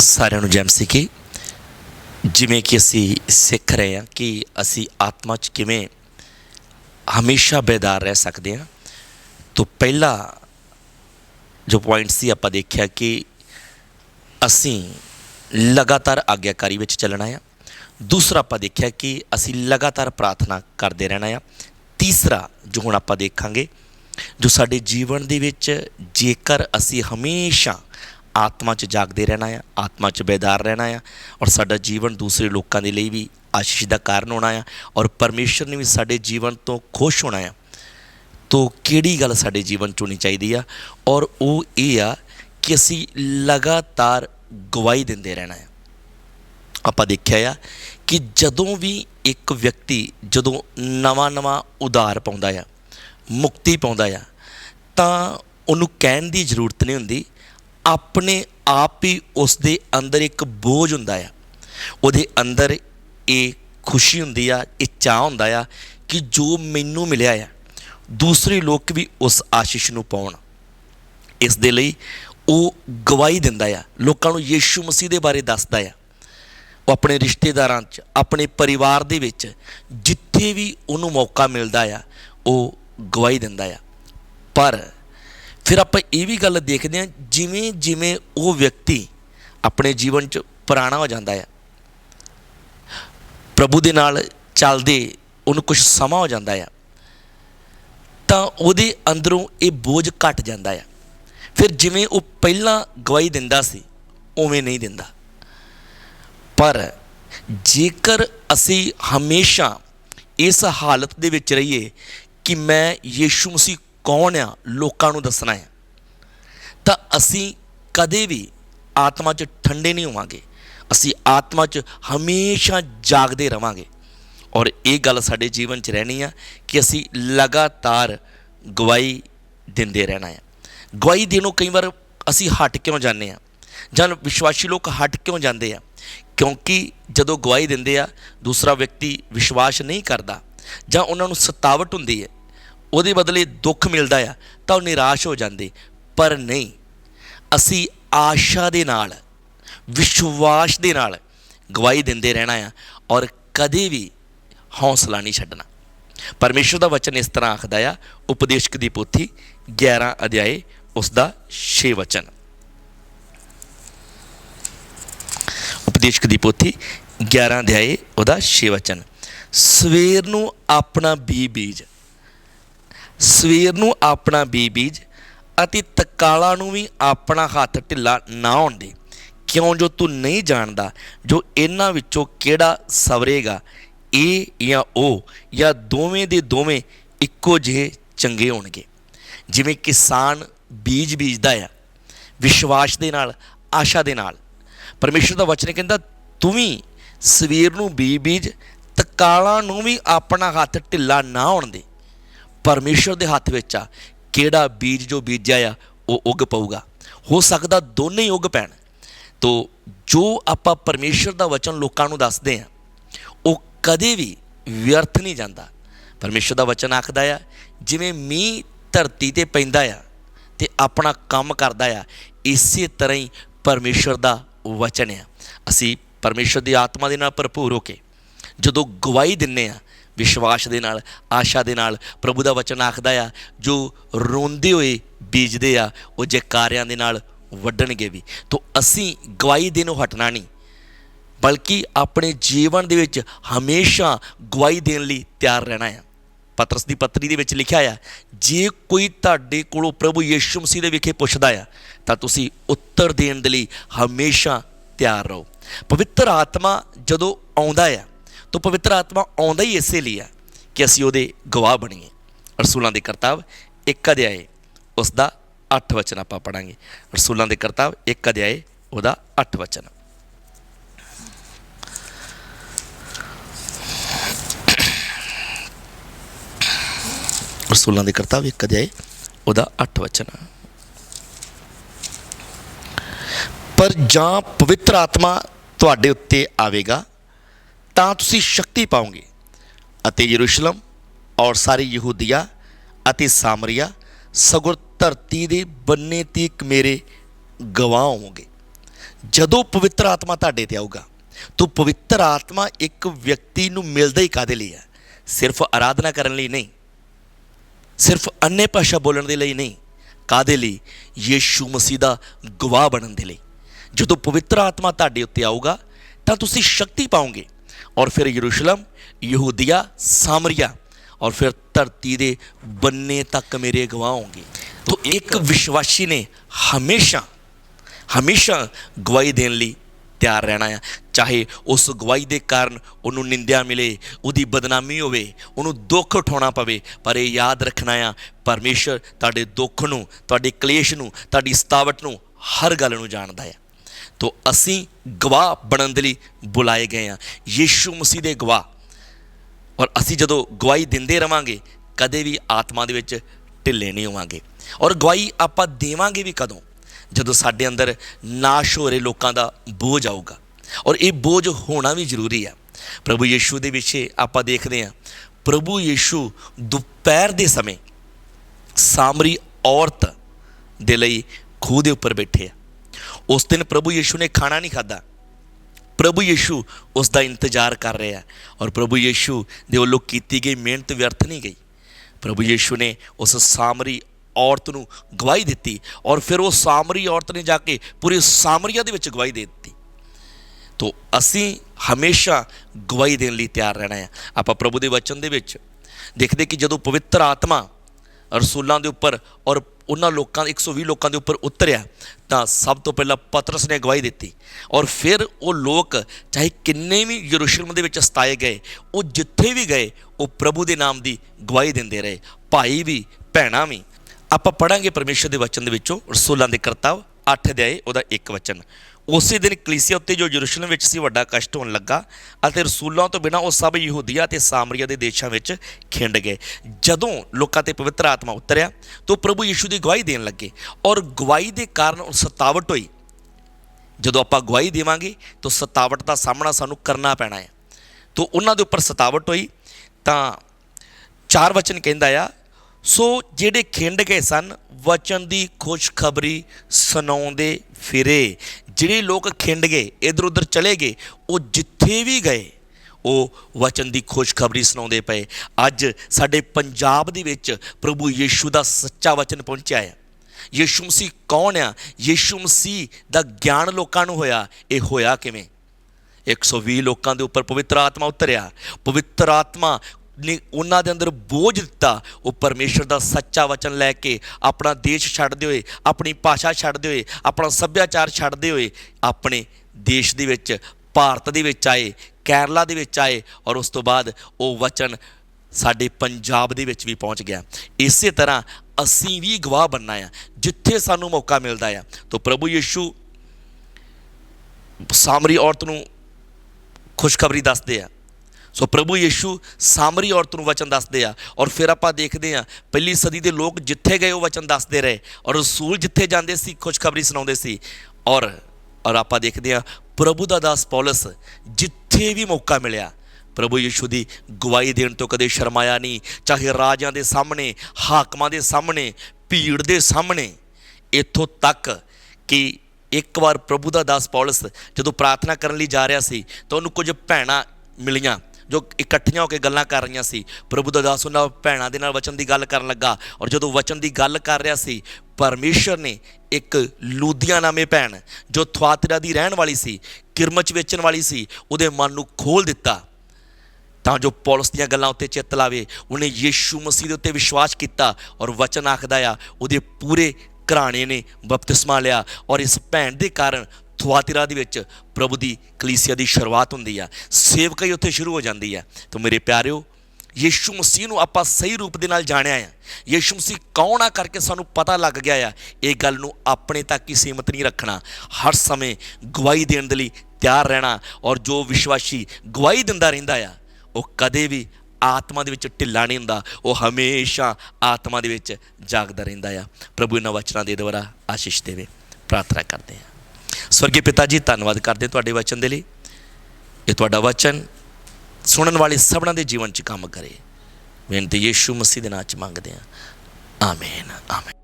ਸਾਰਿਆਂ ਨੂੰ ਜੈਮ ਸਿੱਖੀ ਜਿਵੇਂ ਕਿ ਅਸੀਂ ਸਿੱਖ ਰਹੇ ਹਾਂ ਕਿ ਅਸੀਂ ਆਤਮਾ 'ਚ ਕਿਵੇਂ ਹਮੇਸ਼ਾ ਬੇਦਾਰ ਰਹਿ ਸਕਦੇ ਹਾਂ। ਤੋਂ ਪਹਿਲਾ ਜੋ ਪੁਆਇੰਟ ਸੀ ਆਪਾਂ ਦੇਖਿਆ ਕਿ ਅਸੀਂ ਲਗਾਤਾਰ ਆਗਿਆਕਾਰੀ ਵਿੱਚ ਚੱਲਣਾ ਆ। ਦੂਸਰਾ ਆਪਾਂ ਦੇਖਿਆ ਕਿ ਅਸੀਂ ਲਗਾਤਾਰ ਪ੍ਰਾਰਥਨਾ ਕਰਦੇ ਰਹਿਣਾ ਆ। ਤੀਸਰਾ ਜੋ ਹੁਣ ਆਪਾਂ ਦੇਖਾਂਗੇ, ਜੋ ਸਾਡੇ ਜੀਵਨ ਦੇ ਵਿੱਚ ਜੇਕਰ ਅਸੀਂ ਹਮੇਸ਼ਾ ਆਤਮਾ 'ਚ ਜਾਗਦੇ ਰਹਿਣਾ ਆ, ਆਤਮਾ 'ਚ ਬੇਦਾਰ ਰਹਿਣਾ ਆ ਔਰ ਸਾਡਾ ਜੀਵਨ ਦੂਸਰੇ ਲੋਕਾਂ ਦੇ ਲਈ ਵੀ ਆਸ਼ੀਸ਼ ਦਾ ਕਾਰਨ ਹੋਣਾ ਆ ਔਰ ਪਰਮੇਸ਼ਰ ਨੇ ਵੀ ਸਾਡੇ ਜੀਵਨ ਤੋਂ ਖੁਸ਼ ਹੋਣਾ ਆ। ਤੋ ਕਿਹੜੀ ਗੱਲ ਸਾਡੇ ਜੀਵਨ 'ਚ ਹੋਣੀ ਚਾਹੀਦੀ ਆ? ਔਰ ਉਹ ਇਹ ਆ ਕਿ ਅਸੀਂ ਲਗਾਤਾਰ ਗਵਾਹੀ ਦਿੰਦੇ ਰਹਿਣਾ ਆ। ਆਪਾਂ ਦੇਖਿਆ ਆ ਕਿ ਜਦੋਂ ਵੀ ਇੱਕ ਵਿਅਕਤੀ ਜਦੋਂ ਨਵਾਂ-ਨਵਾਂ ਉਧਾਰ ਪਾਉਂਦਾ ਆ, ਮੁਕਤੀ ਪਾਉਂਦਾ ਆ, ਤਾਂ ਉਹਨੂੰ ਕਹਿਣ ਦੀ ਜ਼ਰੂਰਤ ਨਹੀਂ ਹੁੰਦੀ ਆਪਣੇ ਆਪ ਹੀ ਉਸ ਦੇ ਅੰਦਰ ਇੱਕ ਬੋਝ ਹੁੰਦਾ ਆ। ਉਹਦੇ ਅੰਦਰ ਇਹ ਖੁਸ਼ੀ ਹੁੰਦੀ ਆ, ਇਹ ਚਾਹ ਹੁੰਦਾ ਆ ਕਿ ਜੋ ਮੈਨੂੰ ਮਿਲਿਆ ਆ, ਦੂਸਰੇ ਲੋਕ ਵੀ ਉਸ ਆਸ਼ੀਸ਼ ਨੂੰ ਪਾਉਣ। ਇਸ ਦੇ ਲਈ ਉਹ ਗਵਾਹੀ ਦਿੰਦਾ ਆ। ਲੋਕਾਂ ਨੂੰ ਯੀਸ਼ੂ ਮਸੀਹ ਦੇ ਬਾਰੇ ਦੱਸਦਾ ਆ। ਉਹ ਆਪਣੇ ਰਿਸ਼ਤੇਦਾਰਾਂ 'ਚ, ਆਪਣੇ ਪਰਿਵਾਰ ਦੇ ਵਿੱਚ ਜਿੱਥੇ ਵੀ ਉਹਨੂੰ ਮੌਕਾ ਮਿਲਦਾ ਆ, ਉਹ ਗਵਾਹੀ ਦਿੰਦਾ ਆ। ਪਰ ਫਿਰ ਆਪਾਂ ਇਹ ਵੀ ਗੱਲ ਦੇਖਦੇ ਹਾਂ, ਜਿਵੇਂ ਜਿਵੇਂ ਉਹ ਵਿਅਕਤੀ ਆਪਣੇ ਜੀਵਨ 'ਚ ਪੁਰਾਣਾ ਹੋ ਜਾਂਦਾ ਆ, ਪ੍ਰਭੂ ਦੇ ਨਾਲ ਚੱਲਦੇ ਉਹਨੂੰ ਕੁਝ ਸਮਾਂ ਹੋ ਜਾਂਦਾ ਆ, ਤਾਂ ਉਹਦੇ ਅੰਦਰੋਂ ਇਹ ਬੋਝ ਘਟ ਜਾਂਦਾ ਆ। ਫਿਰ ਜਿਵੇਂ ਉਹ ਪਹਿਲਾਂ ਗਵਾਹੀ ਦਿੰਦਾ ਸੀ, ਉਵੇਂ ਨਹੀਂ ਦਿੰਦਾ। ਪਰ ਜੇਕਰ ਅਸੀਂ ਹਮੇਸ਼ਾ ਇਸ ਹਾਲਤ ਦੇ ਵਿੱਚ ਰਹੀਏ ਕਿ ਮੈਂ ਯੀਸ਼ੂ ਮਸੀਹ ਕੌਣ ਆ? ਲੋਕਾਂ ਨੂੰ ਦੱਸਣਾ ਹੈ। ਤਾਂ ਅਸੀਂ ਕਦੇ ਵੀ ਆਤਮਾ 'ਚ ਠੰਡੇ ਨਹੀਂ ਹੋਵਾਂਗੇ। ਅਸੀਂ ਆਤਮਾ 'ਚ ਹਮੇਸ਼ਾ ਜਾਗਦੇ ਰਵਾਂਗੇ। ਔਰ ਇਹ ਗੱਲ ਸਾਡੇ ਜੀਵਨ 'ਚ ਰਹਿਣੀ ਆ ਕਿ ਅਸੀਂ ਲਗਾਤਾਰ ਗਵਾਹੀ ਦਿੰਦੇ ਰਹਿਣਾ ਹੈ। ਗਵਾਹੀ ਦੇਣੋਂ ਕਈ ਵਾਰ ਅਸੀਂ ਹਟ ਕਿਉਂ ਜਾਂਦੇ ਆ ਜਾਂ ਵਿਸ਼ਵਾਸੀ ਲੋਕ ਹਟ ਕਿਉਂ ਜਾਂਦੇ ਆ? ਕਿਉਂਕਿ ਜਦੋਂ ਗਵਾਹੀ ਦਿੰਦੇ ਆ, ਦੂਸਰਾ ਵਿਅਕਤੀ ਵਿਸ਼ਵਾਸ ਨਹੀਂ ਕਰਦਾ ਜਾਂ ਉਹਨਾਂ ਨੂੰ ਸਤਾਵਟ ਹੁੰਦੀ ਹੈ ਉਹਦੇ ਬਦਲੇ ਦੁੱਖ ਮਿਲਦਾ ਆ, ਤਾਂ ਉਹ ਨਿਰਾਸ਼ ਹੋ ਜਾਂਦੇ। ਪਰ ਨਹੀਂ, ਅਸੀਂ ਆਸ਼ਾ ਦੇ ਨਾਲ, ਵਿਸ਼ਵਾਸ ਦੇ ਨਾਲ ਗਵਾਹੀ ਦਿੰਦੇ ਰਹਿਣਾ ਆ ਔਰ ਕਦੇ ਵੀ ਹੌਸਲਾ ਨਹੀਂ ਛੱਡਣਾ। ਪਰਮੇਸ਼ਰ ਦਾ ਵਚਨ ਇਸ ਤਰ੍ਹਾਂ ਆਖਦਾ ਆ, ਉਪਦੇਸ਼ਕ ਦੀ ਪੋਥੀ 11 ਅਧਿਆਏ, ਉਸ ਦਾ 6 ਵਚਨ। ਉਪਦੇਸ਼ਕ ਦੀ ਪੋਥੀ 11 ਅਧਿਆਏ, ਉਹਦਾ 6 ਵਚਨ। ਸਵੇਰ ਨੂੰ ਆਪਣਾ ਬੀ ਬੀਜ ਸਵੇਰ ਨੂੰ ਆਪਣਾ ਬੀ ਬੀਜ ਅਤੇ ਤਕਾਲਾ ਨੂੰ ਵੀ ਆਪਣਾ ਹੱਥ ਢਿੱਲਾ ਨਾ ਹੋਣ ਦੇ। ਕਿਉਂ ਜੋ ਤੂੰ ਨਹੀਂ ਜਾਣਦਾ ਜੋ ਇਹਨਾਂ ਵਿੱਚੋਂ ਕਿਹੜਾ ਸਵਰੇਗਾ, ਇਹ ਜਾਂ ਉਹ ਜਾਂ ਦੋਵੇਂ ਦੇ ਦੋਵੇਂ ਇੱਕੋ ਜਿਹੇ ਚੰਗੇ ਹੋਣਗੇ। ਜਿਵੇਂ ਕਿਸਾਨ ਬੀਜ ਬੀਜਦਾ ਆ, ਵਿਸ਼ਵਾਸ ਦੇ ਨਾਲ, ਆਸ਼ਾ ਦੇ ਨਾਲ। ਪਰਮੇਸ਼ਰ ਦਾ ਵਚਨ ਕਹਿੰਦਾ, ਤੂੰ ਵੀ ਸਵੇਰ ਨੂੰ ਬੀਜ ਬੀਜ ਤਕਾਲਾ ਨੂੰ ਵੀ ਆਪਣਾ ਹੱਥ ਢਿੱਲਾ ਨਾ ਹੋਣ ਦੇ। ਪਰਮੇਸ਼ਰ ਦੇ ਹੱਥ ਵਿੱਚ ਆ, ਕਿਹੜਾ ਬੀਜ ਜੋ ਬੀਜਿਆ ਆ, ਉਹ ਉੱਗ ਪਊਗਾ। ਹੋ ਸਕਦਾ ਦੋਨੇ ਹੀ ਉੱਗ ਪੈਣ। ਤੋ ਜੋ ਆਪਾਂ ਪਰਮੇਸ਼ਰ ਦਾ ਵਚਨ ਲੋਕਾਂ ਨੂੰ ਦੱਸਦੇ ਆ, ਉਹ ਕਦੇ ਵੀ ਵਿਅਰਥ ਨਹੀਂ ਜਾਂਦਾ। ਪਰਮੇਸ਼ਰ ਦਾ ਵਚਨ ਆਖਦਾ ਆ, ਜਿਵੇਂ ਮੀਂਹ ਧਰਤੀ ਤੇ ਪੈਂਦਾ ਆ ਤੇ ਆਪਣਾ ਕੰਮ ਕਰਦਾ ਆ, ਇਸੇ ਤਰ੍ਹਾਂ ਹੀ ਪਰਮੇਸ਼ਰ ਦਾ ਵਚਨ ਆ। ਅਸੀਂ ਪਰਮੇਸ਼ਰ ਦੀ ਆਤਮਾ ਦੇ ਨਾਲ ਭਰਪੂਰ ਹੋ ਕੇ ਜਦੋਂ ਗਵਾਹੀ ਦਿੰਨੇ ਆ ਵਿਸ਼ਵਾਸ ਦੇ ਨਾਲ, ਆਸ਼ਾ ਦੇ ਨਾਲ ਪ੍ਰਭੂ ਦਾ ਵਚਨ ਆਖਦਾ ਆ, ਜੋ ਰੋਂਦੇ ਹੋਏ ਬੀਜਦੇ ਆ, ਉਹ ਜੈਕਾਰਿਆਂ ਦੇ ਨਾਲ ਵੱਢਣਗੇ ਵੀ। ਤੋ ਅਸੀਂ ਗਵਾਹੀ ਦੇਣੋਂ ਹਟਣਾ ਨਹੀਂ, ਬਲਕਿ ਆਪਣੇ ਜੀਵਨ ਦੇ ਵਿੱਚ ਹਮੇਸ਼ਾ ਗਵਾਹੀ ਦੇਣ ਲਈ ਤਿਆਰ ਰਹਿਣਾ ਆ। ਪਤਰਸ ਦੀ ਪੱਤਰੀ ਦੇ ਵਿੱਚ ਲਿਖਿਆ ਆ, ਜੇ ਕੋਈ ਤੁਹਾਡੇ ਕੋਲੋਂ ਪ੍ਰਭੂ ਯੀਸ਼ੂ ਮਸੀਹ ਦੇ ਵਿਖੇ ਪੁੱਛਦਾ ਆ, ਤਾਂ ਤੁਸੀਂ ਉੱਤਰ ਦੇਣ ਦੇ ਲਈ ਹਮੇਸ਼ਾ ਤਿਆਰ ਰਹੋ। ਪਵਿੱਤਰ ਆਤਮਾ ਜਦੋਂ ਆਉਂਦਾ ਆ ਤਾਂ ਪਵਿੱਤਰ ਆਤਮਾ ਆਉਂਦਾ ਹੀ ਇਸੇ ਲਈ ਆ ਕਿ ਅਸੀਂ ਉਹਦੇ ਗਵਾਹ ਬਣੀਏ। ਰਸੂਲਾਂ ਦੇ ਕਰਤੱਵ ਇੱਕ ਅਧਿਆਏ ਉਸ ਦਾ 8 ਵਚਨ ਆਪਾਂ ਪੜਾਂਗੇ ਰਸੂਲਾਂ ਦੇ ਕਰਤੱਵ ਇੱਕ ਅਧਿਆਏ, ਉਹਦਾ 8 ਵਚਨ। ਰਸੂਲਾਂ ਦੇ ਕਰਤੱਵ ਇੱਕ ਅਧਿਆਏ, ਉਹਦਾ 8 ਵਚਨ। ਪਰ ਜਾਂ ਪਵਿੱਤਰ ਆਤਮਾ ਤੁਹਾਡੇ ਉੱਤੇ ਆਵੇਗਾ ਤਾਂ ਤੁਸੀਂ ਸ਼ਕਤੀ ਪਾਓਗੇ। ਅਤੇ ਯਰੂਸ਼ਲਮ ਔਰ ਸਾਰੀ ਯਹੂਦੀਆ ਅਤੇ ਸਾਮਰੀਆ ਸਗੁਰ ਧਰਤੀ ਦੇ ਬੰਨੇ ਤੀਕ ਮੇਰੇ ਗਵਾਹ ਹੋਵੋਗੇ। ਜਦੋਂ ਪਵਿੱਤਰ ਆਤਮਾ ਤੁਹਾਡੇ ਤੇ ਆਊਗਾ, ਤਾਂ ਪਵਿੱਤਰ ਆਤਮਾ ਇੱਕ ਵਿਅਕਤੀ ਨੂੰ ਮਿਲਦਾ ਹੀ ਕਾਦੇ ਲਈ ਹੈ? ਸਿਰਫ ਆਰਾਧਨਾ ਕਰਨ ਲਈ ਨਹੀਂ। ਸਿਰਫ ਅੰਨੇ ਭਾਸ਼ਾ ਬੋਲਣ ਦੇ ਲਈ ਨਹੀਂ। ਕਾਦੇ ਲਈ? ਯੀਸ਼ੂ ਮਸੀਹ ਦਾ ਗਵਾਹ ਬਣਨ ਦੇ ਲਈ। ਜਦੋਂ ਪਵਿੱਤਰ ਆਤਮਾ ਤੁਹਾਡੇ ਉੱਤੇ ਆਊਗਾ, ਤਾਂ ਤੁਸੀਂ ਸ਼ਕਤੀ ਪਾਓਗੇ। ਔਰ ਫਿਰ ਯਰੂਸ਼ਲਮ ਯਹੂਦੀਆ ਸਾਮਰੀਆ ਔਰ ਫਿਰ ਧਰਤੀ ਦੇ ਬੰਨੇ ਤੱਕ ਮੇਰੇ ਗਵਾਹ ਹੋਣਗੇ ਤਾਂ ਇੱਕ ਵਿਸ਼ਵਾਸੀ ਨੇ ਹਮੇਸ਼ਾ ਹਮੇਸ਼ਾ ਗਵਾਹੀ ਦੇਣ ਲਈ ਤਿਆਰ ਰਹਿਣਾ ਆ ਚਾਹੇ ਉਸ ਗਵਾਹੀ ਦੇ ਕਾਰਨ ਉਹਨੂੰ ਨਿੰਦਿਆ ਮਿਲੇ ਉਹਦੀ ਬਦਨਾਮੀ ਹੋਵੇ ਉਹਨੂੰ ਦੁੱਖ ਉਠਾਉਣਾ ਪਵੇ ਪਰ ਇਹ ਯਾਦ ਰੱਖਣਾ ਆ ਪਰਮੇਸ਼ਰ ਤੁਹਾਡੇ ਦੁੱਖ ਨੂੰ ਤੁਹਾਡੇ ਕਲੇਸ਼ ਨੂੰ ਤੁਹਾਡੀ ਸਤਾਵਟ ਨੂੰ ਹਰ ਗੱਲ ਨੂੰ ਜਾਣਦਾ ਆ ਤੋ ਅਸੀਂ ਗਵਾਹ ਬਣਨ ਦੇ ਲਈ ਬੁਲਾਏ ਗਏ ਆ ਯੀਸ਼ੂ ਮਸੀਹ ਦੇ ਗਵਾਹ। ਔਰ ਅਸੀਂ ਜਦੋਂ ਗਵਾਹੀ ਦਿੰਦੇ ਰਵਾਂਗੇ, ਕਦੇ ਵੀ ਆਤਮਾ ਦੇ ਵਿੱਚ ਢਿੱਲੇ ਨਹੀਂ ਹੋਵਾਂਗੇ। ਔਰ ਗਵਾਹੀ ਆਪਾਂ ਦੇਵਾਂਗੇ ਵੀ ਕਦੋਂ? ਜਦੋਂ ਸਾਡੇ ਅੰਦਰ ਨਾਸ਼ ਹੋ ਰਹੇ ਲੋਕਾਂ ਦਾ ਬੋਝ ਆਊਗਾ। ਔਰ ਇਹ ਬੋਝ ਹੋਣਾ ਵੀ ਜ਼ਰੂਰੀ ਆ ਪ੍ਰਭੂ ਯੀਸ਼ੂ ਦੇ ਵਿਸ਼ੇ ਆਪਾਂ ਦੇਖਦੇ ਹਾਂ, ਪ੍ਰਭੂ ਯੀਸ਼ੂ ਦੁਪਹਿਰ ਦੇ ਸਮੇਂ ਸਾਮਰੀ ਔਰਤ ਦੇ ਲਈ ਖੂਹ ਦੇ ਉੱਪਰ ਬੈਠੇ ਆ। ਉਸ ਦਿਨ ਪ੍ਰਭੂ ਯੀਸ਼ੂ ਨੇ ਖਾਣਾ ਨਹੀਂ ਖਾਦਾ ਪ੍ਰਭੂ ਯੀਸ਼ੂ ਉਸ ਦਾ ਇੰਤਜ਼ਾਰ ਕਰ ਰਿਹਾ ਔਰ ਪ੍ਰਭੂ ਯੀਸ਼ੂ ਦੇ ਵੱਲੋਂ ਕੀਤੀ ਗਈ ਮਿਹਨਤ ਵਿਅਰਥ ਨਹੀਂ ਗਈ। ਪ੍ਰਭੂ ਯੀਸ਼ੂ ਨੇ ਉਸ ਸਾਮਰੀ ਔਰਤ ਨੂੰ ਗਵਾਹੀ ਦਿੱਤੀ ਔਰ ਫਿਰ ਉਹ ਸਾਮਰੀ ਔਰਤ ਨੇ ਜਾ ਕੇ ਪੂਰੇ ਸਾਮਰੀਆ ਦੇ ਵਿੱਚ ਗਵਾਹੀ ਦੇ ਦਿੱਤੀ। ਤੋ ਅਸੀਂ ਹਮੇਸ਼ਾ ਗਵਾਹੀ ਦੇਣ ਲਈ ਤਿਆਰ ਰਹਿਣਾ ਹੈ। ਆਪਾਂ ਪ੍ਰਭੂ ਦੇ ਵਚਨ ਦੇ ਵਿੱਚ ਦੇਖਦੇ ਕਿ ਜਦੋਂ ਪਵਿੱਤਰ ਆਤਮਾ ਰਸੂਲਾਂ ਦੇ ਉੱਪਰ ਔਰ ਉਹਨਾਂ ਲੋਕਾਂ 120 ਲੋਕਾਂ ਦੇ ਉੱਪਰ ਉਤਰਿਆ, ਤਾਂ ਸਭ ਤੋਂ ਪਹਿਲਾਂ ਪਤਰਸ ਨੇ ਗਵਾਹੀ ਦਿੱਤੀ। ਔਰ ਫਿਰ ਉਹ ਲੋਕ, ਚਾਹੇ ਕਿੰਨੇ ਵੀ ਯਰੂਸ਼ਲਮ ਦੇ ਵਿੱਚ ਸਤਾਏ ਗਏ, ਉਹ ਜਿੱਥੇ ਵੀ ਗਏ, ਉਹ ਪ੍ਰਭੂ ਦੇ ਨਾਮ ਦੀ ਗਵਾਹੀ ਦਿੰਦੇ ਰਹੇ। ਭਾਈ ਵੀ, ਭੈਣਾਂ ਵੀ। ਆਪਾਂ ਪੜਾਂਗੇ ਪਰਮੇਸ਼ਰ ਦੇ ਵਚਨ ਦੇ ਵਿੱਚੋਂ ਰਸੂਲਾਂ ਦੇ ਕਰਤੱਵ 8 ਅਧਿਆਏ, ਉਹਦਾ ਇੱਕ ਵਚਨ। ਉਸੇ ਦਿਨ ਕਲੀਸਿਆ ਉੱਤੇ ਜੋ ਯਰੂਸ਼ਲਮ ਵਿੱਚ ਸੀ, ਵੱਡਾ ਕਸ਼ਟ ਹੋਣ ਲੱਗਾ ਅਤੇ ਰਸੂਲਾਂ ਤੋਂ ਬਿਨਾਂ ਉਹ ਸਭ ਯਹੂਦੀਆ ਤੇ ਸਾਮਰੀਆ ਦੇ ਦੇਸ਼ਾਂ ਵਿੱਚ ਖਿੰਡ ਗਏ। ਜਦੋਂ ਲੋਕਾਂ ਤੇ ਪਵਿੱਤਰ ਆਤਮਾ ਉਤਰਿਆ, ਤਾਂ ਪ੍ਰਭੂ ਯੀਸ਼ੂ ਦੀ ਗਵਾਹੀ ਦੇਣ ਲੱਗੇ ਔਰ ਗਵਾਹੀ ਦੇ ਕਾਰਨ ਉਹ ਸਤਾਵਟ ਹੋਈ। ਜਦੋਂ ਆਪਾਂ ਗਵਾਹੀ ਦੇਵਾਂਗੇ, ਤਾਂ ਸਤਾਵਟ ਦਾ ਸਾਹਮਣਾ ਸਾਨੂੰ ਕਰਨਾ ਪੈਣਾ ਹੈ। ਤਾਂ ਉਹਨਾਂ ਦੇ ਉੱਪਰ ਸਤਾਵਟ ਹੋਈ, ਤਾਂ ਚਾਰ ਵਚਨ ਕਹਿੰਦਾ ਆ, ਸੋ ਜਿਹੜੇ ਖਿੰਡ ਗਏ ਸਨ, ਵਚਨ ਦੀ ਖੁਸ਼ਖਬਰੀ ਸੁਣਾਉਂਦੇ ਫਿਰੇ ਜਿਹੜੇ ਲੋਕ ਖਿੰਡ ਗਏ, ਇਧਰ ਉਧਰ ਚਲੇ ਗਏ, ਉਹ ਜਿੱਥੇ ਵੀ ਗਏ, ਉਹ ਵਚਨ ਦੀ ਖੁਸ਼ਖਬਰੀ ਸੁਣਾਉਂਦੇ ਪਏ। ਅੱਜ ਸਾਡੇ ਪੰਜਾਬ ਦੇ ਵਿੱਚ ਪ੍ਰਭੂ ਯੀਸ਼ੂ ਦਾ ਸੱਚਾ ਵਚਨ ਪਹੁੰਚਿਆ ਹੈ। ਯੀਸ਼ੂ ਮਸੀਹ ਕੌਣ ਆ? ਯੀਸ਼ੂ ਮਸੀਹ ਦਾ ਗਿਆਨ ਲੋਕਾਂ ਨੂੰ ਹੋਇਆ। ਇਹ ਹੋਇਆ ਕਿਵੇਂ? 120 ਲੋਕਾਂ ਦੇ ਉੱਪਰ ਪਵਿੱਤਰ ਆਤਮਾ ਉਤਰਿਆ। ਪਵਿੱਤਰ ਆਤਮਾ ਨੇ ਉਹਨਾਂ ਦੇ ਅੰਦਰ ਬੋਝ ਦਿੱਤਾ। ਉਹ ਪਰਮੇਸ਼ਰ ਦਾ ਸੱਚਾ ਵਚਨ ਲੈ ਕੇ ਆਪਣਾ ਦੇਸ਼ ਛੱਡਦੇ ਹੋਏ, ਆਪਣੀ ਭਾਸ਼ਾ ਛੱਡਦੇ ਹੋਏ, ਆਪਣਾ ਸੱਭਿਆਚਾਰ ਛੱਡਦੇ ਹੋਏ ਆਪਣੇ ਦੇਸ਼ ਦੇ ਵਿੱਚ, ਭਾਰਤ ਦੇ ਵਿੱਚ ਆਏ, ਕੇਰਲਾ ਦੇ ਵਿੱਚ ਆਏ ਔਰ ਉਸ ਤੋਂ ਬਾਅਦ ਉਹ ਵਚਨ ਸਾਡੇ ਪੰਜਾਬ ਦੇ ਵਿੱਚ ਵੀ ਪਹੁੰਚ ਗਿਆ। ਇਸੇ ਤਰ੍ਹਾਂ ਅਸੀਂ ਵੀ ਗਵਾਹ ਬੰਨਾ ਆ, ਜਿੱਥੇ ਸਾਨੂੰ ਮੌਕਾ ਮਿਲਦਾ ਆ। ਤਾਂ ਪ੍ਰਭੂ ਯੀਸ਼ੂ ਸਾਮਰੀ ਔਰਤ ਨੂੰ ਖੁਸ਼ਖਬਰੀ ਦੱਸਦੇ ਆ ਸੋ ਪ੍ਰਭੂ ਯੀਸ਼ੂ ਸਾਮਰੀ ਔਰਤ ਨੂੰ ਵਚਨ ਦੱਸਦੇ ਆ ਔਰ ਫਿਰ ਆਪਾਂ ਦੇਖਦੇ ਆ, ਪਹਿਲੀ ਸਦੀ ਦੇ ਲੋਕ ਜਿੱਥੇ ਗਏ ਉਹ ਵਚਨ ਦੱਸਦੇ ਰਹੇ ਔਰ ਰਸੂਲ ਜਿੱਥੇ ਜਾਂਦੇ ਸੀ, ਖੁਸ਼ਖਬਰੀ ਸੁਣਾਉਂਦੇ ਸੀ ਔਰ ਔਰ ਆਪਾਂ ਦੇਖਦੇ ਆ, ਪ੍ਰਭੂ ਦਾ ਦਾਸ ਪੌਲਸ ਜਿੱਥੇ ਵੀ ਮੌਕਾ ਮਿਲਿਆ, ਪ੍ਰਭੂ ਯੀਸ਼ੂ ਦੀ ਗਵਾਹੀ ਦੇਣ ਤੋਂ ਕਦੇ ਸ਼ਰਮਾਇਆ ਨਹੀਂ, ਚਾਹੇ ਰਾਜਿਆਂ ਦੇ ਸਾਹਮਣੇ, ਹਾਕਮਾਂ ਦੇ ਸਾਹਮਣੇ, ਭੀੜ ਦੇ ਸਾਹਮਣੇ, ਇੱਥੋਂ ਤੱਕ ਕਿ ਇੱਕ ਵਾਰ ਪ੍ਰਭੂ ਦਾ ਦਾਸ ਪੌਲਸ ਜਦੋਂ ਪ੍ਰਾਰਥਨਾ ਕਰਨ ਲਈ ਜਾ ਰਿਹਾ ਸੀ ਤਾਂ ਉਹਨੂੰ ਕੁਝ ਭੈਣਾਂ ਮਿਲੀਆਂ। ਜੋ ਇਕੱਠੀਆਂ ਹੋ ਕੇ ਗੱਲਾਂ ਕਰ ਰਹੀਆਂ ਸੀ, ਪ੍ਰਭੂ ਦਾ ਦਾਸ ਉਹਨਾਂ ਭੈਣਾਂ ਦੇ ਨਾਲ ਵਚਨ ਦੀ ਗੱਲ ਕਰਨ ਲੱਗਾ ਔਰ ਜਦੋਂ ਵਚਨ ਦੀ ਗੱਲ ਕਰ ਰਿਹਾ ਸੀ, ਪਰਮੇਸ਼ਰ ਨੇ ਇੱਕ ਲੂਦੀਆ ਨਾਮੇ ਭੈਣ ਜੋ ਥਵਾਤਰਾ ਦੀ ਰਹਿਣ ਵਾਲੀ ਸੀ, ਕਿਰਮਚ ਵੇਚਣ ਵਾਲੀ ਸੀ, ਉਹਦੇ ਮਨ ਨੂੰ ਖੋਲ ਦਿੱਤਾ ਤਾਂ ਜੋ ਪੌਲਸ ਦੀਆਂ ਗੱਲਾਂ ਉੱਤੇ ਚਿੱਤ ਲਾਵੇ, ਉਹਨੇ ਯੀਸ਼ੂ ਮਸੀਹ ਦੇ ਉੱਤੇ ਵਿਸ਼ਵਾਸ ਕੀਤਾ ਔਰ ਵਚਨ ਆਖਦਾ ਆ, ਉਹਦੇ ਪੂਰੇ ਘਰਾਣੇ ਨੇ ਬਪਤਿਸਮਾ ਲਿਆ ਔਰ ਇਸ ਭੈਣ ਦੇ ਕਾਰਨ ਥਵਾਤਿਰਾ ਦੇ ਵਿੱਚ ਪ੍ਰਭੂ ਦੀ ਕਲੀਸਿਆ ਦੀ ਸ਼ੁਰੂਆਤ ਹੁੰਦੀ ਆ। ਸੇਵਕਾਈ ਉੱਥੇ ਸ਼ੁਰੂ ਹੋ ਜਾਂਦੀ ਆ। ਤਾਂ ਮੇਰੇ ਪਿਆਰਿਓ, ਯੀਸ਼ੂ ਮਸੀਹ ਨੂੰ ਆਪਾਂ ਸਹੀ ਰੂਪ ਦੇ ਨਾਲ ਜਾਣਿਆ ਆ। ਯੀਸ਼ੂ ਮਸੀਹ ਕੌਣ ਆ ਕਰਕੇ ਸਾਨੂੰ ਪਤਾ ਲੱਗ ਗਿਆ ਆ। ਇਹ ਗੱਲ ਨੂੰ ਆਪਣੇ ਤੱਕ ਹੀ ਸੀਮਤ ਨਹੀਂ ਰੱਖਣਾ। ਹਰ ਸਮੇਂ ਗਵਾਹੀ ਦੇਣ ਦੇ ਲਈ ਤਿਆਰ ਰਹਿਣਾ ਔਰ ਜੋ ਵਿਸ਼ਵਾਸੀ ਗਵਾਹੀ ਦਿੰਦਾ ਰਹਿੰਦਾ ਆ, ਉਹ ਕਦੇ ਵੀ ਆਤਮਾ ਦੇ ਵਿੱਚ ਢਿੱਲਾ ਨਹੀਂ ਹੁੰਦਾ। ਉਹ ਹਮੇਸ਼ਾ ਆਤਮਾ ਦੇ ਵਿੱਚ ਜਾਗਦਾ ਰਹਿੰਦਾ ਆ। ਪ੍ਰਭੂ ਇਹਨਾਂ ਵਚਨਾਂ ਦੇ ਦੁਆਰਾ ਆਸ਼ੀਸ਼ ਦੇਵੇ, ਪ੍ਰਾਰਥਨਾ ਕਰਦੇ ਹਾਂ ਸਵਰਗੀ ਪਿਤਾ ਜੀ, ਧੰਨਵਾਦ ਕਰਦੇ ਤੁਹਾਡੇ ਵਚਨ ਦੇ ਲਈ। ਇਹ ਤੁਹਾਡਾ ਵਚਨ ਸੁਣਨ ਵਾਲੇ ਸਭਨਾਂ ਦੇ ਜੀਵਨ 'ਚ ਕੰਮ ਕਰੇ। ਬੇਨਤੀ ਯੀਸ਼ੂ ਮਸੀਹ ਦੇ ਨਾਮ 'ਚ ਮੰਗਦੇ ਹਾਂ। ਆਮੀਨ ਆਮੀਨ।